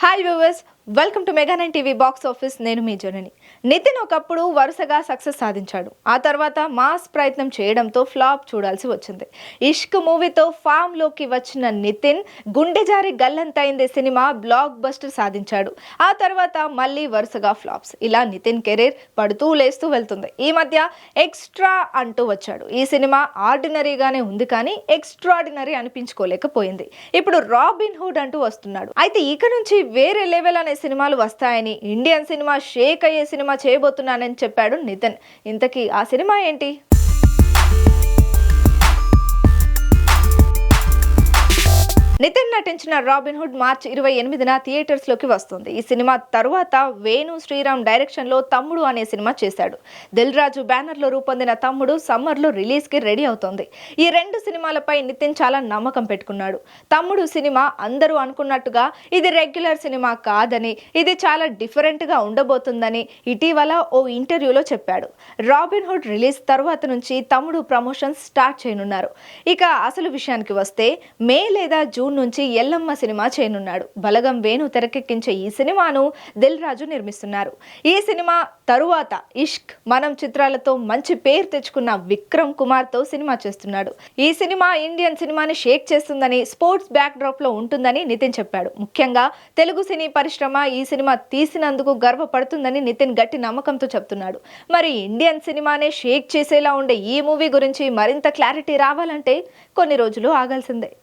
Hi viewers, welcome to mega nine TV box office నేను మీ జనని. నితిన్ ఒకప్పుడు వరుసగా సక్సెస్ సాధించాడు. ఆ తర్వాత మాస్ ప్రయత్నం చేయడంతో ఫ్లాప్ చూడాల్సి వచ్చింది. ఇష్క్ మూవీతో ఫామ్లోకి వచ్చిన నితిన్ గుండె జారి గల్లంతైంది సినిమా బ్లాక్ బస్టర్ సాధించాడు. ఆ తర్వాత మళ్ళీ వరుసగా ఫ్లాప్స్ ఇలా నితిన్ కెరీర్ పడుతూ లేస్తూ వెళ్తుంది. ఈ మధ్య ఎక్స్ట్రా అంటూ వచ్చాడు. ఈ సినిమా ఆర్డినరీగానే ఉంది కానీ ఎక్స్ట్రాడినరీ అనిపించుకోలేకపోయింది. ఇప్పుడు రాబిన్ హుడ్ అంటూ వస్తున్నాడు. అయితే ఇక నుంచి వేరే లెవెల్ అనే సినిమాలు వస్తాయని ఇండియన్ సినిమా షేక్ అయ్యే సినిమా చేయబోతున్నానని చెప్పాడు నితిన్. ఇంతకీ ఆ సినిమా ఏంటి? నితిన్ నటించిన రాబిన్ హుడ్ మార్చ్ ఇరవై ఎనిమిదిన థియేటర్స్లోకి వస్తుంది. ఈ సినిమా తరువాత వేణు శ్రీరామ్ డైరెక్షన్లో తమ్ముడు అనే సినిమా చేశాడు. దిల్ రాజు బ్యానర్లో రూపొందిన తమ్ముడు సమ్మర్లో రిలీజ్కి రెడీ అవుతోంది. ఈ రెండు సినిమాలపై నితిన్ చాలా నమ్మకం పెట్టుకున్నాడు. తమ్ముడు సినిమా అందరూ అనుకున్నట్టుగా ఇది రెగ్యులర్ సినిమా కాదని ఇది చాలా డిఫరెంట్గా ఉండబోతుందని ఇటీవల ఓ ఇంటర్వ్యూలో చెప్పాడు. రాబిన్ హుడ్ రిలీజ్ తర్వాత నుంచి తమ్ముడు ప్రమోషన్స్ స్టార్ట్ చేయనున్నారు. ఇక అసలు విషయానికి వస్తే మే లేదా జూన్ నుంచి ఎల్లమ్మ సినిమా చేయనున్నాడు. బలగం వేణు తెరకెక్కించే ఈ సినిమాను దిల్ రాజు నిర్మిస్తున్నారు. ఈ సినిమా తరువాత ఇష్క్ మనం చిత్రాలతో మంచి పేరు తెచ్చుకున్న విక్రమ్ కుమార్తో సినిమా చేస్తున్నాడు. ఈ సినిమా ఇండియన్ సినిమాని షేక్ చేస్తుందని స్పోర్ట్స్ బ్యాక్ డ్రాప్లో ఉంటుందని నితిన్ చెప్పాడు. ముఖ్యంగా తెలుగు సినీ పరిశ్రమ ఈ సినిమా తీసినందుకు గర్వపడుతుందని నితిన్ గట్టి నమ్మకంతో చెప్తున్నాడు. మరి ఇండియన్ సినిమానే షేక్ చేసేలా ఉండే ఈ మూవీ గురించి మరింత క్లారిటీ రావాలంటే కొన్ని రోజులు ఆగాల్సిందే.